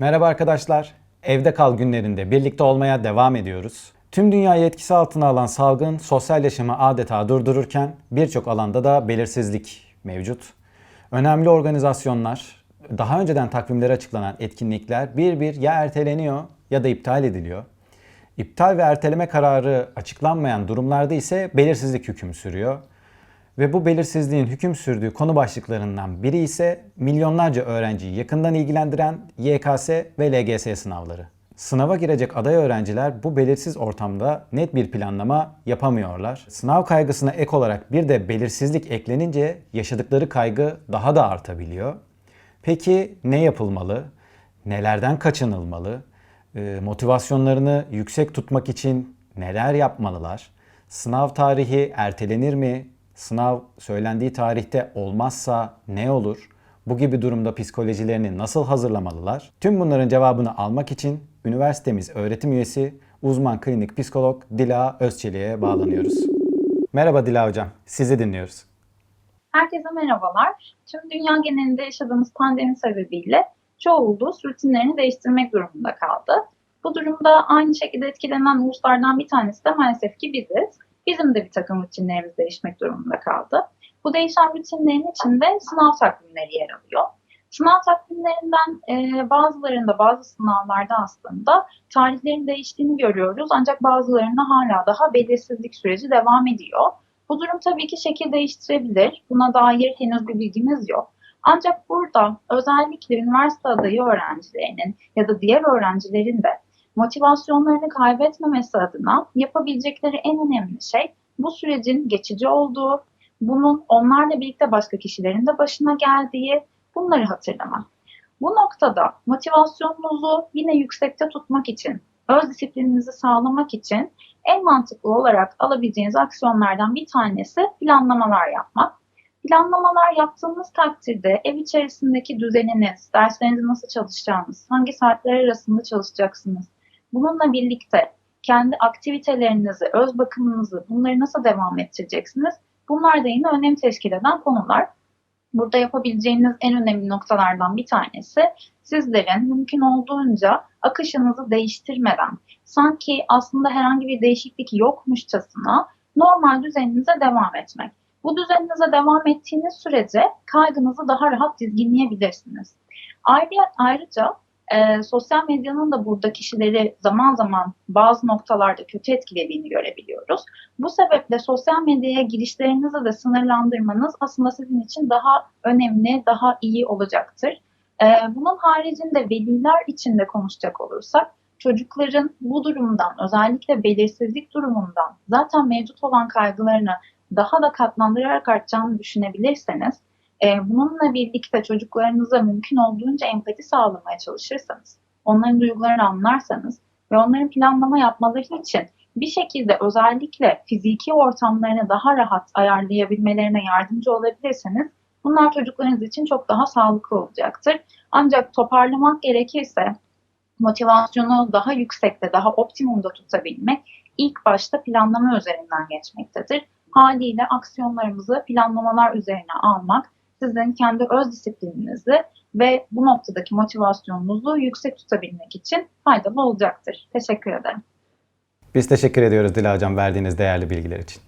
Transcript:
Merhaba arkadaşlar. Evde kal günlerinde birlikte olmaya devam ediyoruz. Tüm dünyayı etkisi altına alan salgın sosyal yaşamı adeta durdururken birçok alanda da belirsizlik mevcut. Önemli organizasyonlar, daha önceden takvimleri açıklanan etkinlikler bir bir ya erteleniyor ya da iptal ediliyor. İptal ve erteleme kararı açıklanmayan durumlarda ise belirsizlik hüküm sürüyor. Ve bu belirsizliğin hüküm sürdüğü konu başlıklarından biri ise milyonlarca öğrenciyi yakından ilgilendiren YKS ve LGS sınavları. Sınava girecek aday öğrenciler bu belirsiz ortamda net bir planlama yapamıyorlar. Sınav kaygısına ek olarak bir de belirsizlik eklenince yaşadıkları kaygı daha da artabiliyor. Peki ne yapılmalı? Nelerden kaçınılmalı? Ee, motivasyonlarını yüksek tutmak için neler yapmalılar? Sınav tarihi ertelenir mi? Sınav söylendiği tarihte olmazsa ne olur? Bu gibi durumda psikolojilerini nasıl hazırlamalılar? Tüm bunların cevabını almak için üniversitemiz öğretim üyesi uzman klinik psikolog Dila Özçelik'e bağlanıyoruz. Merhaba Dila hocam, sizi dinliyoruz. Herkese merhabalar. Tüm dünya genelinde yaşadığımız pandemi sebebiyle çoğu ulus rutinlerini değiştirmek durumunda kaldı. Bu durumda aynı şekilde etkilenen uluslardan bir tanesi de maalesef ki biziz. Bizim de bir takım rutinlerimiz değişmek durumunda kaldı. Bu değişen rutinlerin içinde sınav takvimleri yer alıyor. Sınav takvimlerinden e, bazılarında, bazı sınavlarda aslında tarihlerin değiştiğini görüyoruz. Ancak bazılarında hala daha belirsizlik süreci devam ediyor. Bu durum tabii ki şekil değiştirebilir. Buna dair henüz bir bilgimiz yok. Ancak burada özellikle üniversite adayı öğrencilerinin ya da diğer öğrencilerin de motivasyonlarını kaybetmemesi adına yapabilecekleri en önemli şey bu sürecin geçici olduğu, bunun onlarla birlikte başka kişilerin de başına geldiği bunları hatırlamak. Bu noktada motivasyonunuzu yine yüksekte tutmak için, öz disiplininizi sağlamak için en mantıklı olarak alabileceğiniz aksiyonlardan bir tanesi planlamalar yapmak. Planlamalar yaptığınız takdirde ev içerisindeki düzeniniz, derslerinizi nasıl çalışacağınız, hangi saatler arasında çalışacaksınız, bununla birlikte kendi aktivitelerinizi, öz bakımınızı, bunları nasıl devam ettireceksiniz? Bunlar da yine önem teşkil eden konular. Burada yapabileceğiniz en önemli noktalardan bir tanesi sizlerin mümkün olduğunca akışınızı değiştirmeden, sanki aslında herhangi bir değişiklik yokmuşçasına normal düzeninize devam etmek. Bu düzeninize devam ettiğiniz sürece kaygınızı daha rahat dizginleyebilirsiniz. Ayrıca, ayrıca e, sosyal medyanın da burada kişileri zaman zaman bazı noktalarda kötü etkilediğini görebiliyoruz. Bu sebeple sosyal medyaya girişlerinizi de sınırlandırmanız aslında sizin için daha önemli, daha iyi olacaktır. E, bunun haricinde veliler için de konuşacak olursak, çocukların bu durumdan, özellikle belirsizlik durumundan zaten mevcut olan kaygılarını daha da katlandırarak artacağını düşünebilirseniz, bununla birlikte çocuklarınıza mümkün olduğunca empati sağlamaya çalışırsanız, onların duygularını anlarsanız ve onların planlama yapmaları için bir şekilde özellikle fiziki ortamlarını daha rahat ayarlayabilmelerine yardımcı olabilirseniz bunlar çocuklarınız için çok daha sağlıklı olacaktır. Ancak toparlamak gerekirse motivasyonu daha yüksekte, daha optimumda tutabilmek ilk başta planlama üzerinden geçmektedir. Haliyle aksiyonlarımızı planlamalar üzerine almak sizin kendi öz disiplininizi ve bu noktadaki motivasyonunuzu yüksek tutabilmek için faydalı olacaktır. Teşekkür ederim. Biz teşekkür ediyoruz Dila hocam verdiğiniz değerli bilgiler için.